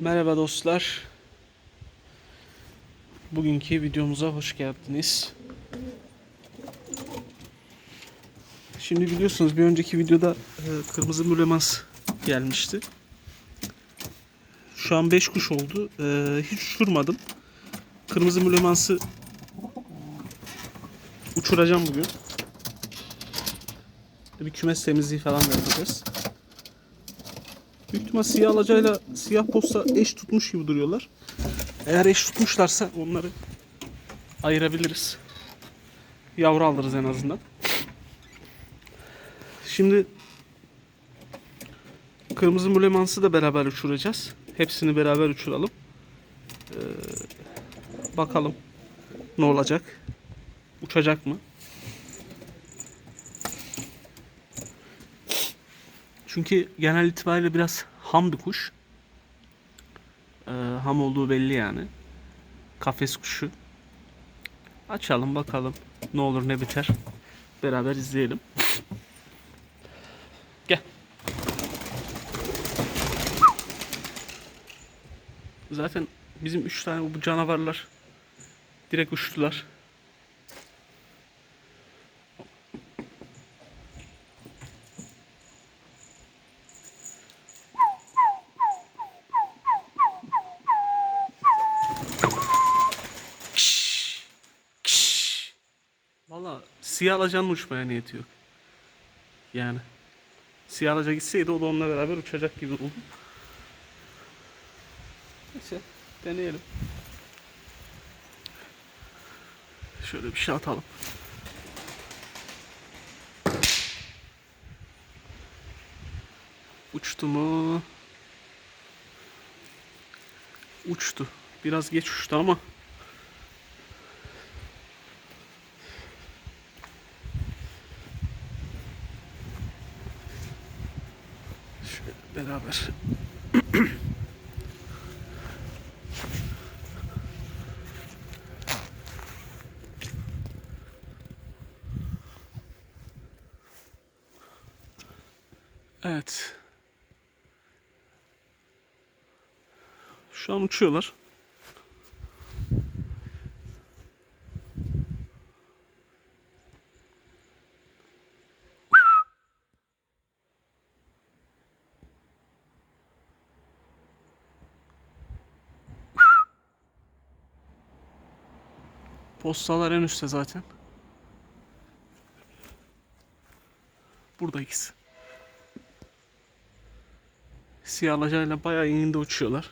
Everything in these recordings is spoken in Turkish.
Merhaba dostlar. Bugünkü videomuza hoş geldiniz. Şimdi biliyorsunuz bir önceki videoda e, kırmızı mülemans gelmişti. Şu an 5 kuş oldu. E, hiç uçurmadım. Kırmızı mülemansı uçuracağım bugün. Bir kümes temizliği falan da yapacağız. Büyük ihtimal siyah alacayla siyah posta eş tutmuş gibi duruyorlar. Eğer eş tutmuşlarsa onları ayırabiliriz. Yavru alırız en azından. Şimdi kırmızı mülemansı da beraber uçuracağız. Hepsini beraber uçuralım. Ee, bakalım ne olacak. Uçacak mı? Çünkü genel itibariyle biraz ham kuş. Ee, ham olduğu belli yani. Kafes kuşu. Açalım bakalım ne olur ne biter. Beraber izleyelim. Gel. Zaten bizim üç tane bu canavarlar direkt uçtular. Siyah alacanın uçmaya niyeti yok. Yani. Siyah alaca gitseydi o da onunla beraber uçacak gibi oldu. Neyse deneyelim. Şöyle bir şey atalım. Uçtu mu? Uçtu. Biraz geç uçtu ama Şöyle beraber. Evet. Şu an uçuyorlar. Postalar en üstte zaten. Burada ikisi. Siyah alacayla bayağı ininde uçuyorlar.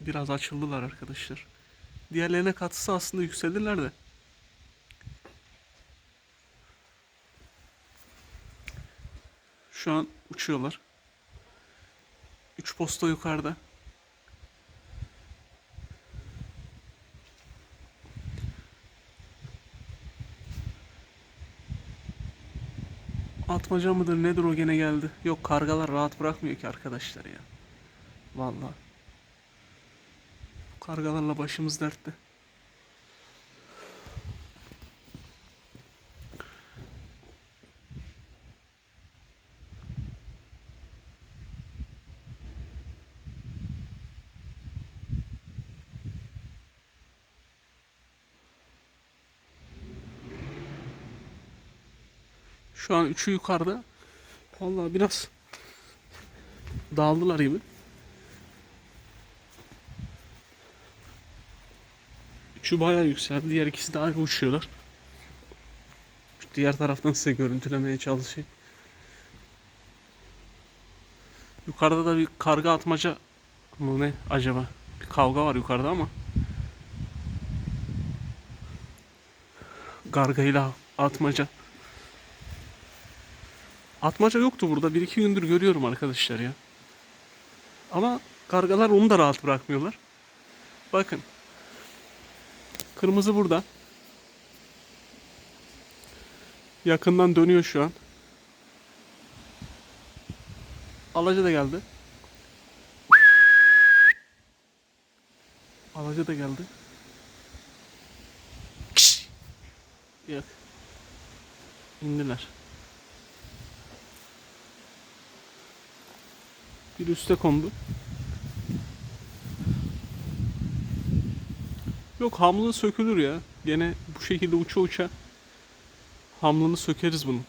Biraz açıldılar arkadaşlar. Diğerlerine katılsa aslında yükselirler de. Şu an uçuyorlar. 3 posta yukarıda. Atmaca mıdır nedir o gene geldi. Yok kargalar rahat bırakmıyor ki arkadaşlar ya. Vallahi. Kargalarla başımız dertte. Şu an üçü yukarıda. Vallahi biraz dağıldılar gibi. Üçü bayağı yükseldi. Diğer ikisi de ayrı uçuyorlar. Diğer taraftan size görüntülemeye çalışayım. Yukarıda da bir karga atmaca mı ne acaba? Bir kavga var yukarıda ama. Gargayla atmaca. Atmaca yoktu burada. Bir iki gündür görüyorum arkadaşlar ya. Ama kargalar onu da rahat bırakmıyorlar. Bakın. Kırmızı burada. Yakından dönüyor şu an. Alaca da geldi. Alaca da geldi. Yok. indiler. Bir üste kondu. Yok hamlı sökülür ya. Gene bu şekilde uça uça hamlını sökeriz bunun.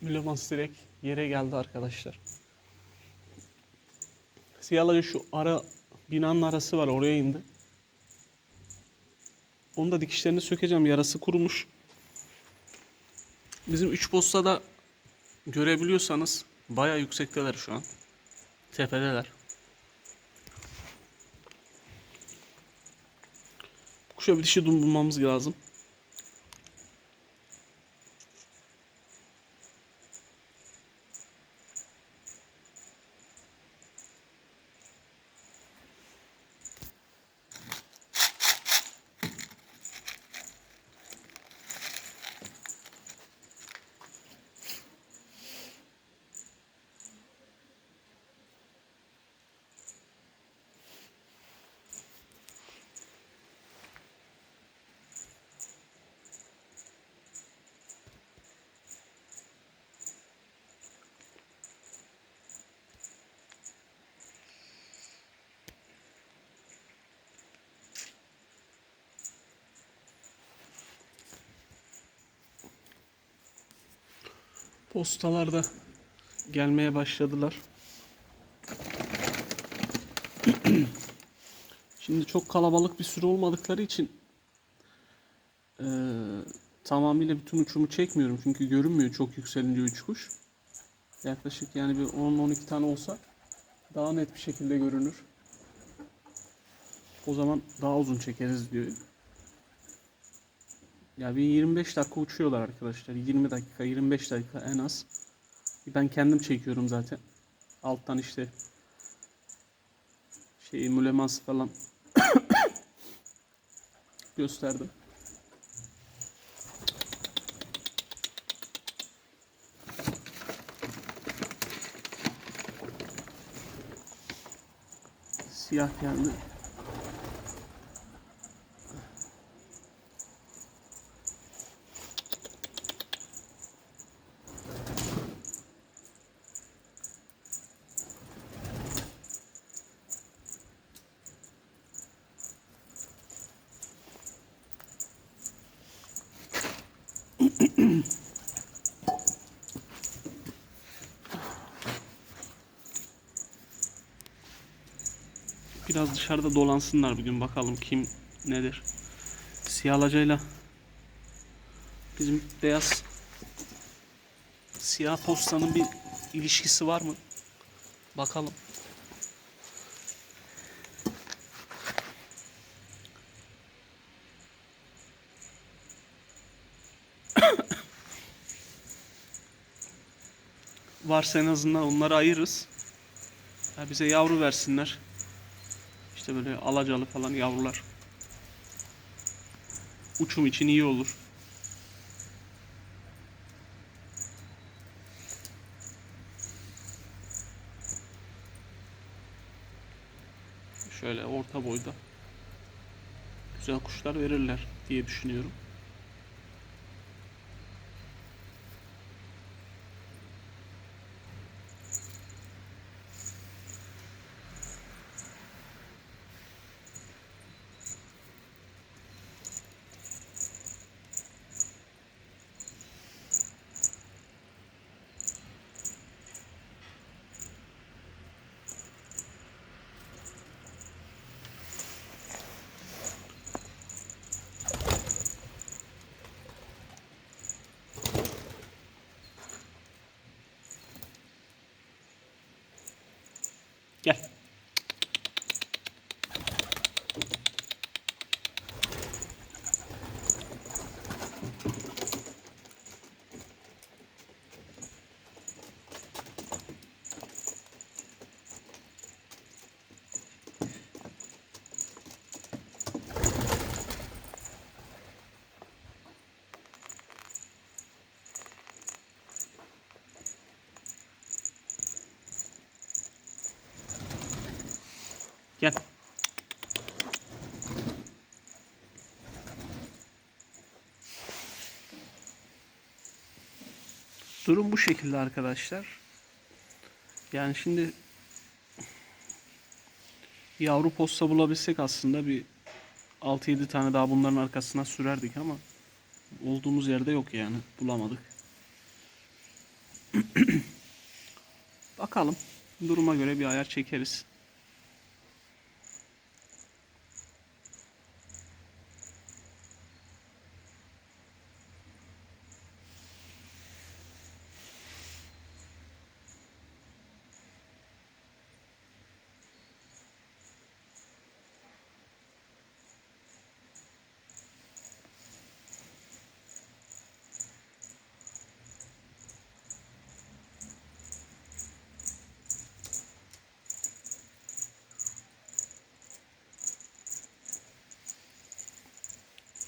Mülemans direkt yere geldi arkadaşlar. Siyahlıca şu ara binanın arası var oraya indi. Onu da dikişlerini sökeceğim. Yarası kurumuş. Bizim 3 postada görebiliyorsanız baya yüksekteler şu an. Tepedeler. Kuşa bir dişi bulmamız lazım. Postalar da gelmeye başladılar. Şimdi çok kalabalık bir sürü olmadıkları için eee, tamamıyla bütün uçumu çekmiyorum. Çünkü görünmüyor çok yükselince üç kuş. Yaklaşık yani bir 10-12 tane olsa daha net bir şekilde görünür. O zaman daha uzun çekeriz diyor. Ya bir 25 dakika uçuyorlar arkadaşlar. 20 dakika, 25 dakika en az. Ben kendim çekiyorum zaten. Alttan işte şey mülemansı falan gösterdim. Siyah geldi. Biraz dışarıda dolansınlar bugün bakalım kim nedir. Siyah bizim beyaz siyah postanın bir ilişkisi var mı? Bakalım. Varsa en azından onları ayırırız. Ya bize yavru versinler. İşte böyle alacalı falan yavrular. Uçum için iyi olur. Şöyle orta boyda güzel kuşlar verirler diye düşünüyorum. Gel. Durum bu şekilde arkadaşlar. Yani şimdi yavru posta bulabilsek aslında bir 6-7 tane daha bunların arkasına sürerdik ama olduğumuz yerde yok yani. Bulamadık. Bakalım. Duruma göre bir ayar çekeriz.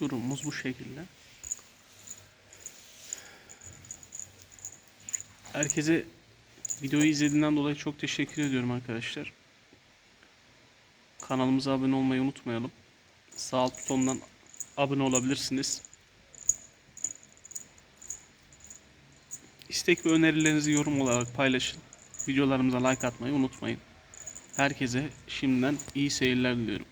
Durumumuz bu şekilde. Herkese videoyu izlediğinden dolayı çok teşekkür ediyorum arkadaşlar. Kanalımıza abone olmayı unutmayalım. Sağ alt butonundan abone olabilirsiniz. İstek ve önerilerinizi yorum olarak paylaşın. Videolarımıza like atmayı unutmayın. Herkese şimdiden iyi seyirler diliyorum.